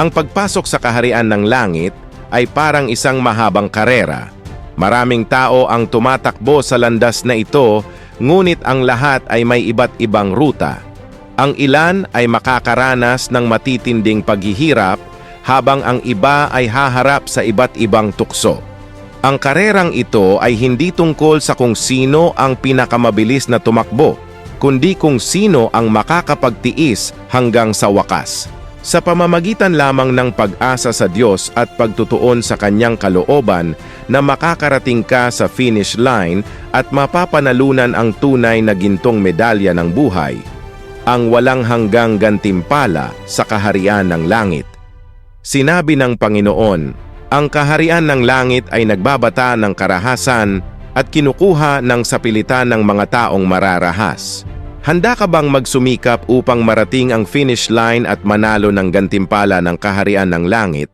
Ang pagpasok sa kaharian ng langit ay parang isang mahabang karera. Maraming tao ang tumatakbo sa landas na ito, ngunit ang lahat ay may iba't ibang ruta. Ang ilan ay makakaranas ng matitinding paghihirap, habang ang iba ay haharap sa iba't ibang tukso. Ang karerang ito ay hindi tungkol sa kung sino ang pinakamabilis na tumakbo, kundi kung sino ang makakapagtiis hanggang sa wakas. Sa pamamagitan lamang ng pag-asa sa Diyos at pagtutuon sa Kanyang kalooban na makakarating ka sa finish line at mapapanalunan ang tunay na gintong medalya ng buhay, ang walang hanggang gantimpala sa kaharian ng langit. Sinabi ng Panginoon, ang kaharian ng langit ay nagbabata ng karahasan at kinukuha ng sapilitan ng mga taong mararahas. Handa ka bang magsumikap upang marating ang finish line at manalo ng gantimpala ng kaharian ng langit?